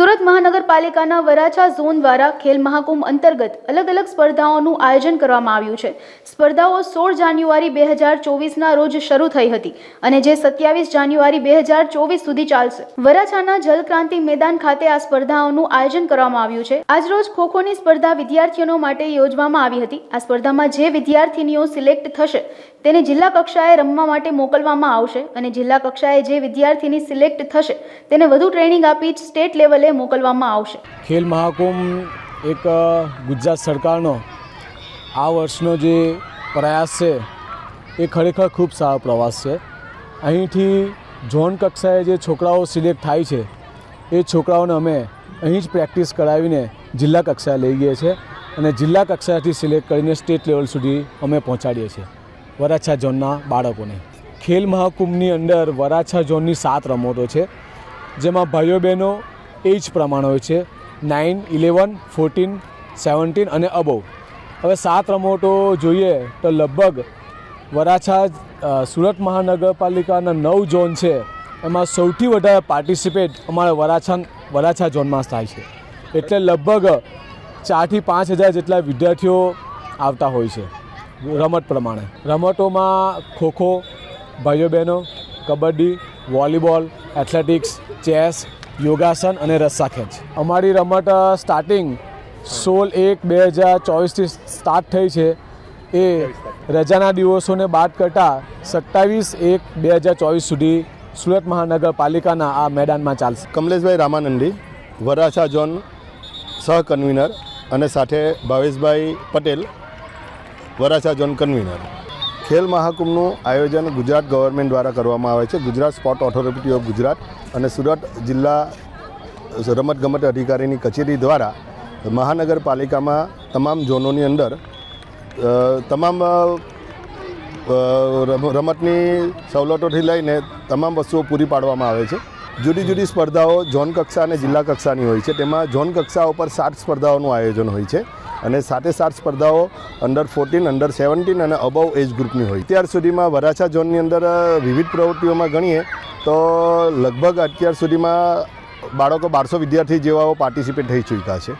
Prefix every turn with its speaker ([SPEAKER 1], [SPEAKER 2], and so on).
[SPEAKER 1] સુરત મહાનગરપાલિકાના વરાછા ઝોન દ્વારા ખેલ મહાકુંભ અંતર્ગત અલગ અલગ સ્પર્ધાઓનું આયોજન કરવામાં આવ્યું છે. સ્પર્ધાઓ સોળ જાન્યુઆરી બે હજાર ચોવીસના રોજ શરૂ થઈ હતી અને જે સત્યાવીસ જાન્યુઆરી બે હજાર ચોવીસ સુધી ચાલશે. વરાછાના જલક્રાંતિ મેદાન ખાતે આ સ્પર્ધાઓનું આયોજન કરવામાં આવ્યું છે. આજરોજ ખોખોની સ્પર્ધા વિદ્યાર્થીઓ માટે યોજવામાં આવી હતી. આ સ્પર્ધામાં જે વિદ્યાર્થીનીઓ સિલેક્ટ થશે તેને જિલ્લા કક્ષાએ રમવા માટે મોકલવામાં આવશે અને જિલ્લા કક્ષાએ જે વિદ્યાર્થીની સિલેક્ટ થશે તેને વધુ ટ્રેનિંગ આપી સ્ટેટ લેવલે મોકલવામાં આવશે.
[SPEAKER 2] ખેલ મહાકુંભ એક ગુજરાત સરકારનો આ વર્ષનો જે પ્રયાસ છે, એ ખરેખર ખૂબ સારો પ્રવાસ છે. અહીંથી ઝોન કક્ષાએ જે છોકરાઓ સિલેક્ટ થાય છે, એ છોકરાઓને અમે અહીં જ પ્રેક્ટિસ કરાવીને જિલ્લા કક્ષાએ લઈ ગઈએ છીએ અને જિલ્લા કક્ષાથી સિલેક્ટ કરીને સ્ટેટ લેવલ સુધી અમે પહોંચાડીએ છીએ. વરાછા ઝોનના બાળકોને. ખેલ મહાકુંભની અંદર વરાછા ઝોનની સાત રમતો છે, જેમાં ભાઈઓ બહેનો એજ પ્રમાણ હોય છે. નાઇન ઇલેવન ફોર્ટીન સેવન્ટીન અને અબોવ હવે સાત રમતો જોઈએ તો લગભગ વરાછા સુરત મહાનગરપાલિકાના નવ ઝોન છે. એમાં સૌથી વધારે પાર્ટિસિપેટ અમારા વરાછા વરાછા ઝોનમાં થાય છે. એટલે લગભગ ચારથી પાંચ હજાર જેટલા વિદ્યાર્થીઓ આવતા હોય છે. રમત પ્રમાણે. રમતોમાં ખોખો ભાઈઓ બહેનો કબડ્ડી, વોલીબોલ એથ્લેટિક્સ ચેસ યોગાસન અને રસ્સા ખેંચ અમારી રમત સ્ટાર્ટિંગ સોળ એક બે હજાર ચોવીસથી સ્ટાર્ટ થઈ છે. એ રજાના દિવસોને બાદ કરતાં સત્તાવીસ એક બે હજાર ચોવીસ સુધી સુરત મહાનગરપાલિકાના આ મેદાનમાં ચાલશે.
[SPEAKER 3] કમલેશભાઈ રામાનંદી, વરાછા ઝોન સહ કન્વીનર અને સાથે ભાવેશભાઈ પટેલ, વરાછા ઝોન કન્વીનર. ખેલ મહાકુંભનું આયોજન ગુજરાત ગવર્મેન્ટ દ્વારા કરવામાં આવે છે. Gujarat sport authority of Gujarat અને સુરત જિલ્લા રમતગમત અધિકારીની કચેરી દ્વારા મહાનગરપાલિકામાં તમામ ઝોનોની અંદર તમામ રમતની સવલતોથી લઈને તમામ વસ્તુઓ પૂરી પાડવામાં આવે છે. જુદી જુદી સ્પર્ધાઓ ઝોન કક્ષા અને જિલ્લા કક્ષાની હોય છે. તેમાં ઝોન કક્ષા ઉપર સાત સ્પર્ધાઓનું આયોજન હોય છે. અને સાથે સાત સ્પર્ધાઓ અંડર ફોર્ટીન અંડર સેવન્ટીન અને અબવ એજ ગ્રુપની હોય. અત્યાર સુધીમાં વરાછા ઝોનની અંદર વિવિધ પ્રવૃત્તિઓમાં ગણીએ, તો લગભગ અત્યાર સુધીમાં બાળકો બારસો વિદ્યાર્થી જેવાઓ પાર્ટિસિપેટ થઈ ચૂક્યા છે.